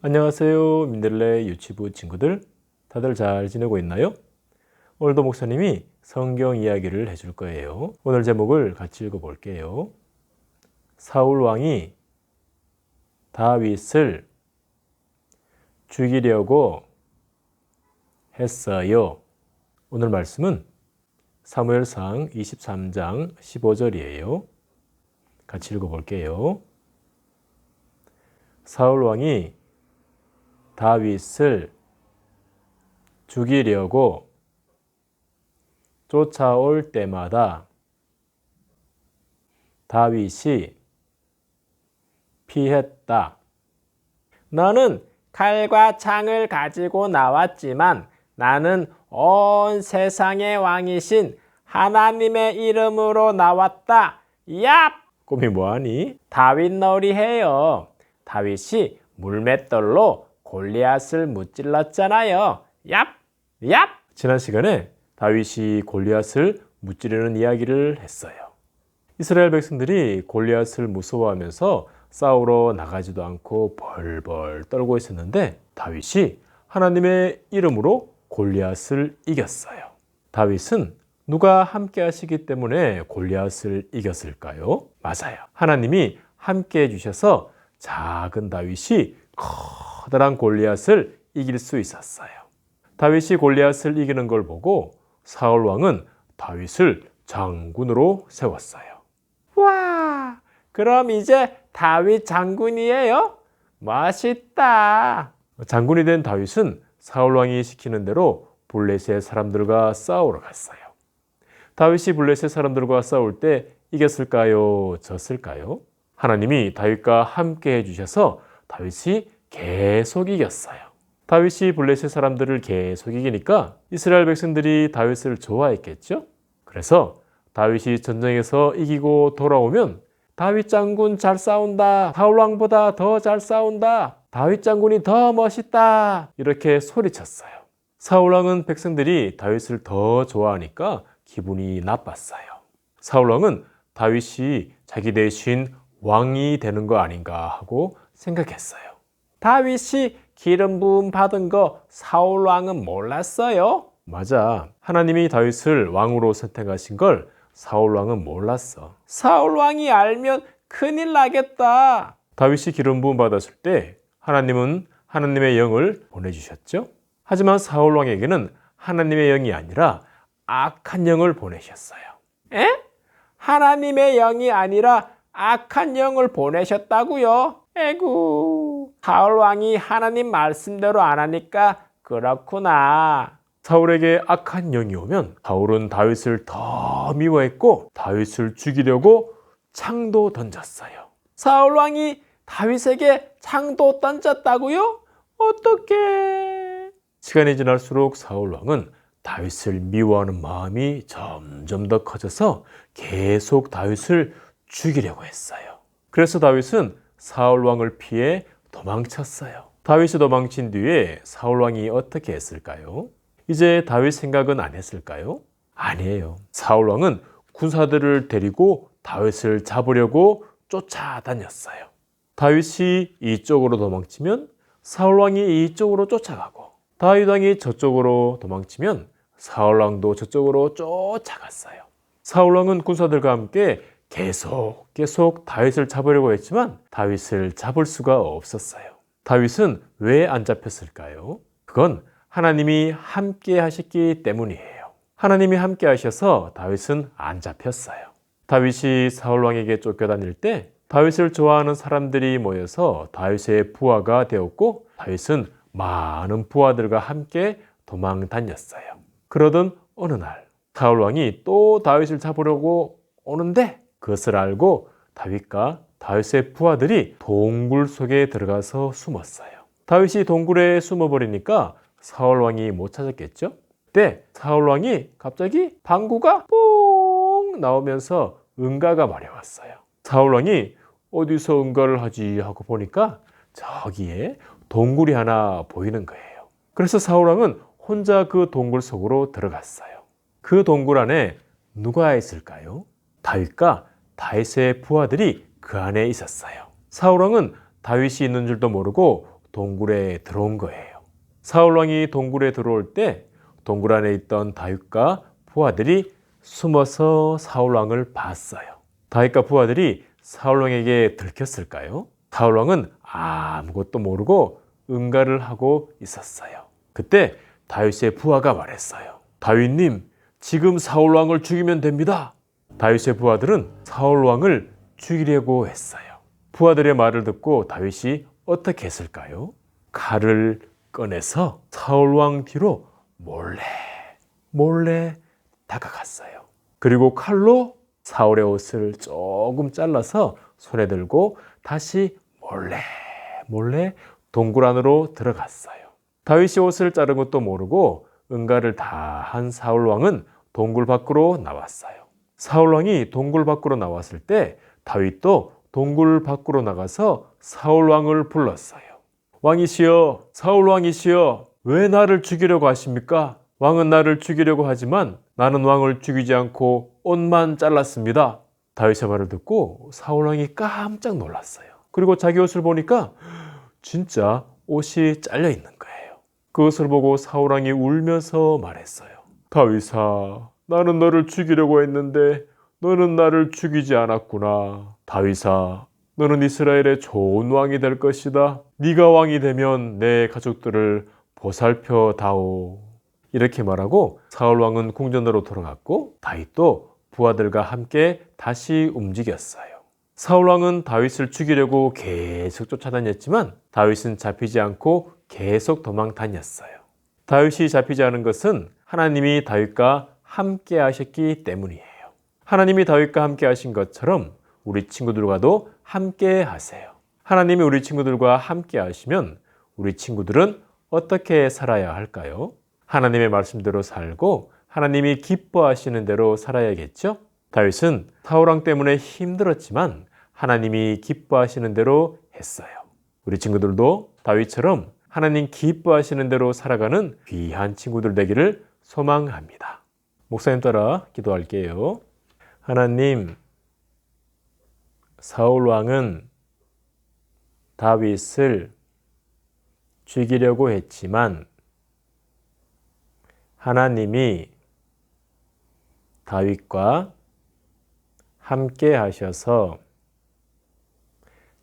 안녕하세요. 민들레 유치부 친구들. 다들 잘 지내고 있나요? 오늘도 목사님이 성경 이야기를 해줄 거예요. 오늘 제목을 같이 읽어볼게요. 사울 왕이 다윗을 죽이려고 했어요. 오늘 말씀은 사무엘상 23장 15절이에요. 같이 읽어볼게요. 사울 왕이 다윗을 죽이려고 쫓아올 때마다 다윗이 피했다. 너는 칼과 창을 가지고 나왔지만 나는 온 세상의 왕이신 하나님의 이름으로 나왔다. 얍! 꿈이 뭐하니? 다윗 놀이 해요. 다윗이 물맷돌로 골리앗을 무찔렀잖아요. 얍! 얍! 지난 시간에 다윗이 골리앗을 무찌르는 이야기를 했어요. 이스라엘 백성들이 골리앗을 무서워하면서 싸우러 나가지도 않고 벌벌 떨고 있었는데 다윗이 하나님의 이름으로 골리앗을 이겼어요. 다윗은 누가 함께 하시기 때문에 골리앗을 이겼을까요? 맞아요. 하나님이 함께 해 주셔서 작은 다윗이 커다란 골리앗을 이길 수 있었어요. 다윗이 골리앗을 이기는 걸 보고 사울 왕은 다윗을 장군으로 세웠어요. 와! 그럼 이제 다윗 장군이에요? 멋있다. 장군이 된 다윗은 사울 왕이 시키는 대로 블레셋 사람들과 싸우러 갔어요. 다윗이 블레셋 사람들과 싸울 때 이겼을까요? 졌을까요? 하나님이 다윗과 함께 해주셔서 다윗이 계속 이겼어요. 다윗이 블레셋 사람들을 계속 이기니까 이스라엘 백성들이 다윗을 좋아했겠죠? 그래서 다윗이 전쟁에서 이기고 돌아오면 다윗 장군 잘 싸운다. 사울 왕보다 더 잘 싸운다. 다윗 장군이 더 멋있다. 이렇게 소리쳤어요. 사울 왕은 백성들이 다윗을 더 좋아하니까 기분이 나빴어요. 사울 왕은 다윗이 자기 대신 왕이 되는 거 아닌가 하고 생각했어요. 다윗이 기름 부음 받은 거 사울 왕은 몰랐어요? 맞아. 하나님이 다윗을 왕으로 선택하신 걸 사울 왕은 몰랐어. 사울 왕이 알면 큰일 나겠다. 다윗이 기름 부음 받았을 때 하나님은 하나님의 영을 보내 주셨죠. 하지만 사울 왕에게는 하나님의 영이 아니라 악한 영을 보내셨어요. 에? 하나님의 영이 아니라 악한 영을 보내셨다고요? 에구. 사울 왕이 하나님 말씀대로 안 하니까 그렇구나. 사울에게 악한 영이 오면 사울은 다윗을 더 미워했고 다윗을 죽이려고 창도 던졌어요. 사울 왕이 다윗에게 창도 던졌다고요? 어떻게? 시간이 지날수록 사울 왕은 다윗을 미워하는 마음이 점점 더 커져서 계속 다윗을 죽이려고 했어요. 그래서 다윗은 사울 왕을 피해 도망쳤어요. 다윗이 도망친 뒤에 사울 왕이 어떻게 했을까요? 이제 다윗 생각은 안 했을까요? 아니에요. 사울 왕은 군사들을 데리고 다윗을 잡으려고 쫓아다녔어요. 다윗이 이쪽으로 도망치면 사울 왕이 이쪽으로 쫓아가고 다윗 왕이 저쪽으로 도망치면 사울 왕도 저쪽으로 쫓아갔어요. 사울 왕은 군사들과 함께 계속 계속 다윗을 잡으려고 했지만 다윗을 잡을 수가 없었어요. 다윗은 왜 안 잡혔을까요? 그건 하나님이 함께 하셨기 때문이에요. 하나님이 함께 하셔서 다윗은 안 잡혔어요. 다윗이 사울 왕에게 쫓겨다닐 때 다윗을 좋아하는 사람들이 모여서 다윗의 부하가 되었고 다윗은 많은 부하들과 함께 도망 다녔어요. 그러던 어느 날 사울 왕이 또 다윗을 잡으려고 오는데 그것을 알고 다윗과 다윗의 부하들이 동굴 속에 들어가서 숨었어요. 다윗이 동굴에 숨어버리니까 사울 왕이 못 찾았겠죠? 그때 사울 왕이 갑자기 방구가 뽕 나오면서 응가가 마려웠어요. 사울 왕이 어디서 응가를 하지 하고 보니까 저기에 동굴이 하나 보이는 거예요. 그래서 사울 왕은 혼자 그 동굴 속으로 들어갔어요. 그 동굴 안에 누가 있을까요? 다윗과 다윗의 부하들이 그 안에 있었어요. 사울 왕은 다윗이 있는 줄도 모르고 동굴에 들어온 거예요. 사울 왕이 동굴에 들어올 때 동굴 안에 있던 다윗과 부하들이 숨어서 사울 왕을 봤어요. 다윗과 부하들이 사울 왕에게 들켰을까요? 사울 왕은 아무것도 모르고 응가를 하고 있었어요. 그때 다윗의 부하가 말했어요. 다윗님, 지금 사울 왕을 죽이면 됩니다. 다윗의 부하들은 사울 왕을 죽이려고 했어요. 부하들의 말을 듣고 다윗이 어떻게 했을까요? 칼을 꺼내서 사울 왕 뒤로 몰래 몰래 다가갔어요. 그리고 칼로 사울의 옷을 조금 잘라서 손에 들고 다시 몰래 몰래 동굴 안으로 들어갔어요. 다윗이 옷을 자른 것도 모르고 응가를 다 한 사울 왕은 동굴 밖으로 나왔어요. 사울 왕이 동굴 밖으로 나왔을 때 다윗도 동굴 밖으로 나가서 사울 왕을 불렀어요. 왕이시여, 사울 왕이시여, 왜 나를 죽이려고 하십니까? 왕은 나를 죽이려고 하지만 나는 왕을 죽이지 않고 옷만 잘랐습니다. 다윗의 말을 듣고 사울 왕이 깜짝 놀랐어요. 그리고 자기 옷을 보니까 진짜 옷이 잘려 있는 거예요. 그것을 보고 사울 왕이 울면서 말했어요. 다윗아, 나는 너를 죽이려고 했는데 너는 나를 죽이지 않았구나. 다윗아, 너는 이스라엘의 좋은 왕이 될 것이다. 네가 왕이 되면 내 가족들을 보살펴 다오. 이렇게 말하고 사울 왕은 궁전으로 돌아갔고 다윗도 부하들과 함께 다시 움직였어요. 사울 왕은 다윗을 죽이려고 계속 쫓아다녔지만 다윗은 잡히지 않고 계속 도망 다녔어요. 다윗이 잡히지 않은 것은 하나님이 다윗과 함께 하셨기 때문이에요. 하나님이 다윗과 함께 하신 것처럼 우리 친구들과도 함께 하세요. 하나님이 우리 친구들과 함께 하시면 우리 친구들은 어떻게 살아야 할까요? 하나님의 말씀대로 살고 하나님이 기뻐하시는 대로 살아야겠죠? 다윗은 사울왕 때문에 힘들었지만 하나님이 기뻐하시는 대로 했어요. 우리 친구들도 다윗처럼 하나님 기뻐하시는 대로 살아가는 귀한 친구들 되기를 소망합니다. 목사님 따라 기도할게요. 하나님, 사울 왕은 다윗을 죽이려고 했지만 하나님이 다윗과 함께 하셔서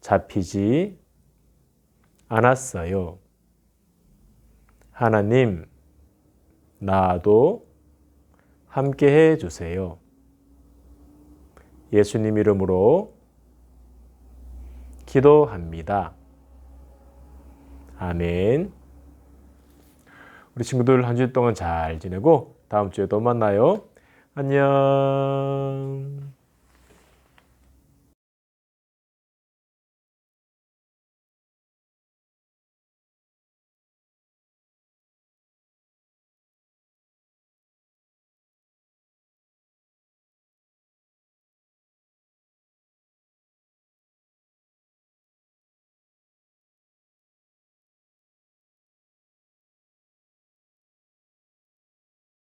잡히지 않았어요. 하나님, 나도 함께 해 주세요. 예수님 이름으로 기도합니다. 아멘. 우리 친구들 한 주 동안 잘 지내고 다음 주에 또 만나요. 안녕.